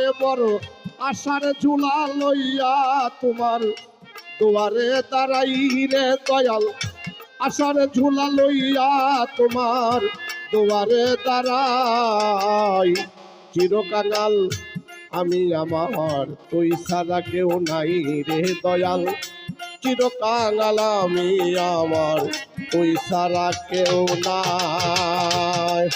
অসহায় বড় আশার ঝুলা লইয়া তোমার দুয়ারে দাঁড়াই রে দয়াল। আশার ঝুলা লইয়া তোমার দুয়ারে দাঁড়াই। চিরকাঙাল আমি আমার তুই ছাড়া কেউ নাই রে দয়াল। চিরকাঙাল আমি আমার তুই ছাড়া কেউ নাই।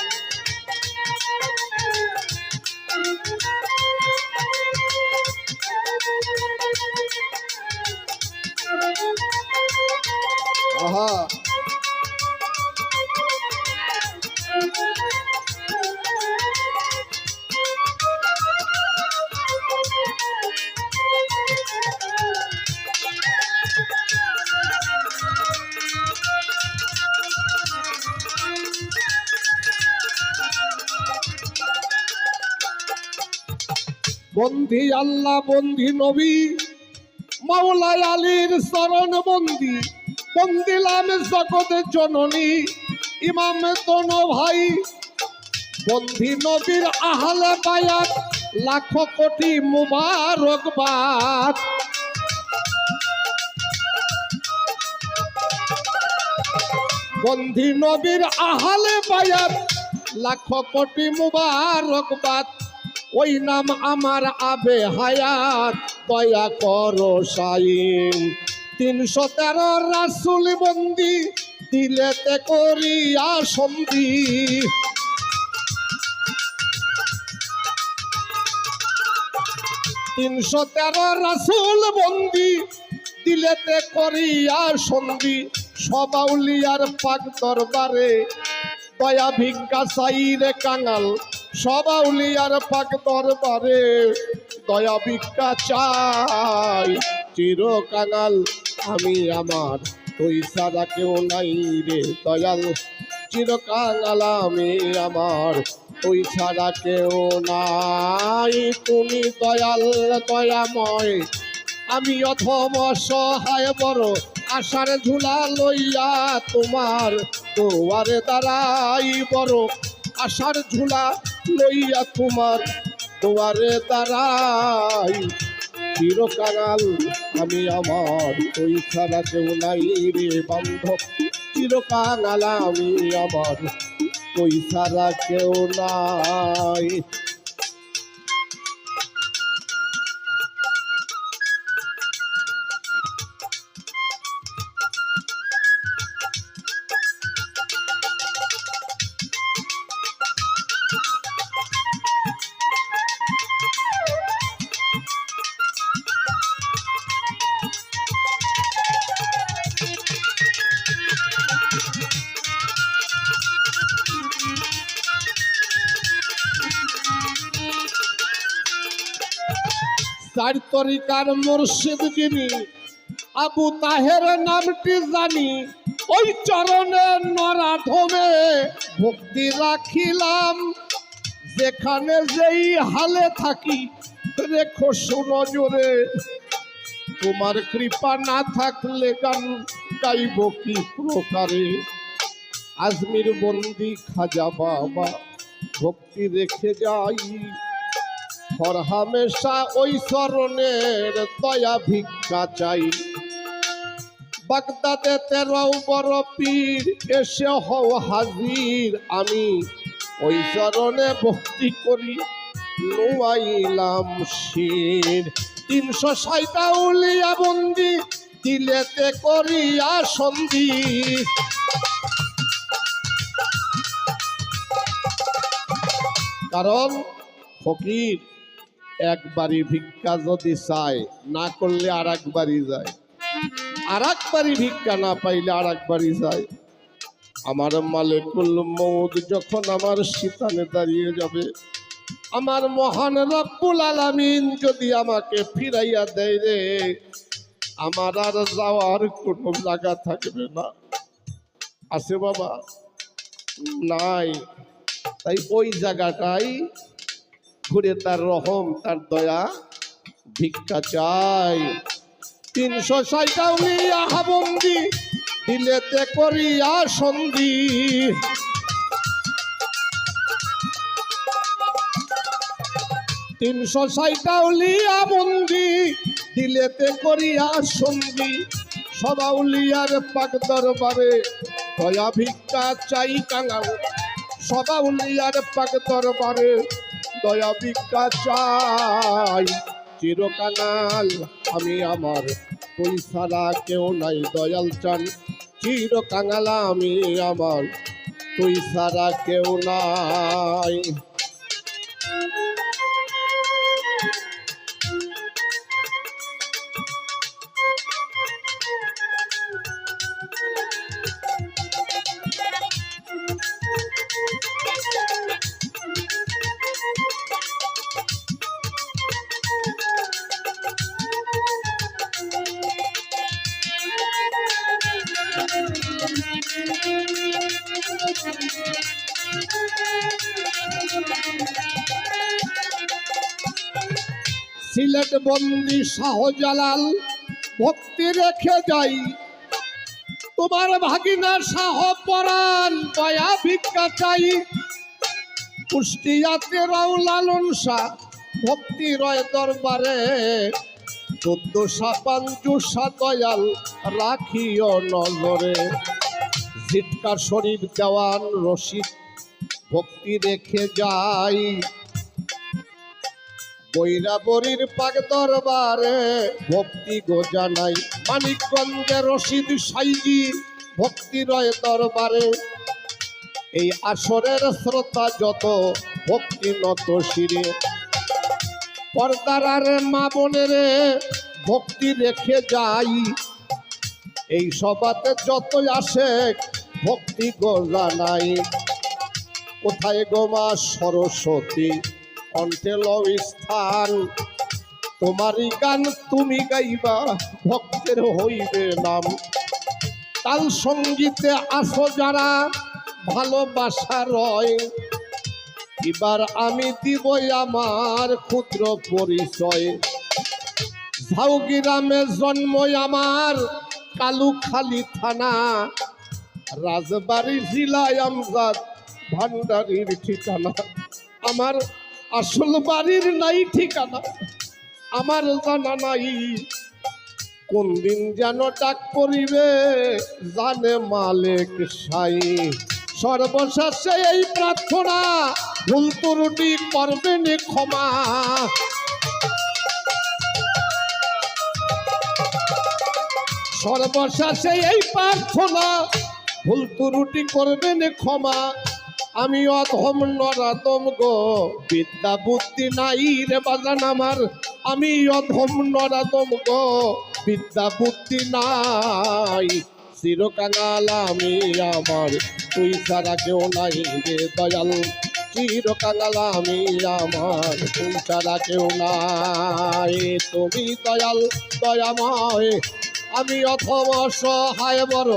বন্ধি আল্লাহ বন্ধি নবী। মাওলাই আলীর চরণ বন্দি। বন্দিলাম জগৎ জননী। ইমাম তন ভাই। বন্ধি নবীর আহলে বায়াত, লাখ কোটি মুবারকবাদ বন্ধি নবীর আহলে বায়াত, লাখ কোটি মুবারকবাদ ওই নাম আমার আবে হায়াত দয়া করো সাইন তিনশো তেরো রাসুল বন্দি দিলেতে করিয়া সন্ধি। তিনশো তেরো রাসুল বন্দি দিলেতে করিয়া সন্ধি। সবাউলিয়ার পাক দরবারে দয়া ভিক্ষা সাইরে কাঙাল। সবাউলিয়ার পাক দরবারে দয়া ভিক্ষা চাই। চির কাঙাল আমি আমার তুই ছাড়া কেউ নাই রে দয়াল। চির কাঙাল আমি আমার তুই ছাড়া কেউ নাই। তুমি দয়াল, দয়াময়। আমি অথম সহায় বড় আশার ঝুলা লইয়া তোমার তোয়ারে দাঁড়াই বড় আশার ঝুলা লইয়া তোমার তোমারে তারাই চিরকাল আমি আমার ওই ছাড়া কেউ নাই রে বান্ধব চিরকাল আমি আমার ওই ছাড়া কেউ নাই। চার তরিকার মুর্শিদ যিনি, আবু তাহের নামটি জানি। ওই চরণে নরাধমে ভক্তি রাখিলাম। যেখানে যেই হালে থাকি, রেখো সুনজরে তোমার কৃপা না থাকলে গান গাইব কি প্রকারে? আজমির বন্দি খাজা বাবা, ভক্তি রেখে যাই। হর হামেশা ওই চরণের দয়া ভিক্ষা চাই। বাগদাদে তেরাও বড় পীর এসে হও হাজির আমি। ওই চরণে ভক্তি করি, নোয়াইলাম শির। তিনশো ষাটটা উলিয়া বন্দি দিলেতে করিয়া সন্ধি। কারণ ফকির একবারই ভিক্ষা যদি চায়, না করলে আর একবারই যায়। আর একবারই ভিক্ষা না পাইলে আর একবারই যায়। আমার মালিকুল মৌদ যখন আমার শীতানে দাঁড়িয়ে যাবে, আমার মহান রব্বুল আলামিন যদি আমাকে ফিরাইয়া দেয় রে, আমার আর যাওয়ার কোনো জায়গা থাকবে না। আছে বাবা? নাই। তাই ওই জায়গাটাই ঘুরে তার রহম, তার দয়া, ভিক্ষা চাই। তিনশো ষাটটা হাবন্দি, দিলেতে করিয়া সন্ধি। তিনশো ষাটটা উলিয়া বন্দি দিলেতে করিয়া সঙ্গী সবা উলিয়ার পাক দরবারে দয়া ভিক্ষা চাই কাঙাল। সবা উলিয়ার পাক দরবারে দয়া ভিক্ষা চাই। চিরকাঙাল আমি আমার তুই কেউ নাই দয়াল চান। চিরকাঙাল আমি আমার তুই কেউ নাই। সিলেট বন্দি শাহজালাল, ভক্তি রেখে যাই। তোমার ভাগিনা শাহ পরাণ, দয়া ভিক্ষা চাই। কুষ্টিয়াতে রাও লালন শাহ, ভক্তি রয় দরবারে। চোদ্দ সাপাঞ্জুসা দয়াল রাখিও নজরে। জিটকা শরীফ দেওয়ান রশিদ, ভক্তি রেখে যাই। বৈরাবরীর পাক দরবারে ভক্তি গোজা নাই মানিকগঞ্জে রশিদ সাইজি ভক্তি রয় দরবারে। এই আসরের শ্রোতা যত, ভক্তি নত শিরে। পর্দার মা বোনের ভক্তি রেখে যাই। এই সবাতে যত আসে ভক্তি গোজা নাই কোথায় গোমা সরস্বতী? কণ্ঠে লও স্থান। তোমারই গান তুমি গাইবা, ভক্তের হইবে নাম। তাল সঙ্গীতে আসো যারা, ভালোবাসা রয়। এবার আমি দিব আমার ক্ষুদ্র পরিচয়। ঝাউগিরামে জন্ম আমার, কালুখালী থানা। রাজবাড়ি, জেলায়, আমজাদ, ভান্ডারির ঠিকানা। আমার আসল বাড়ির নাই ঠিকানা, আমার জানা নাই। কোন দিন যেন ডাক পড়িবে, জানে মালিক সাই। সর্বশেষে এই প্রার্থনা, ভুল ত্রুটি করবেন ক্ষমা। সর্বশেষে এই প্রার্থনা, ভুল ত্রুটি করবেন ক্ষমা। আমি অধম নরাতম গো। বিদ্যা বুদ্ধি নাই রে বাজান আমার। আমি অধম নরাতম গো। বিদ্যা বুদ্ধি নাই। চিরকাঙাল আমি আমার। তুই ছাড়া কেউ নাই রে দয়াল। চিরকাঙাল আমি আমার। তুই ছাড়া কেউ নাই। তুমি দয়াল, দয়াময়। আমি অথম সহায় বড়।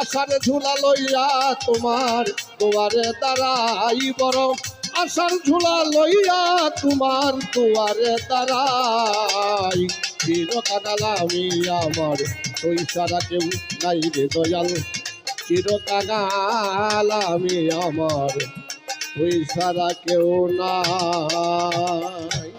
আশার ঝুলা লইয়া তোমার দুয়ারে দাঁড়াই বড় আশার ঝুলা লইয়া তোমার দুয়ারে দাঁড়াই। চিরকাল আমি আমার ওই সারা কেউ নাই রে দয়াল। চিরকাল আমি আমার ওই সারা কেউ নাই।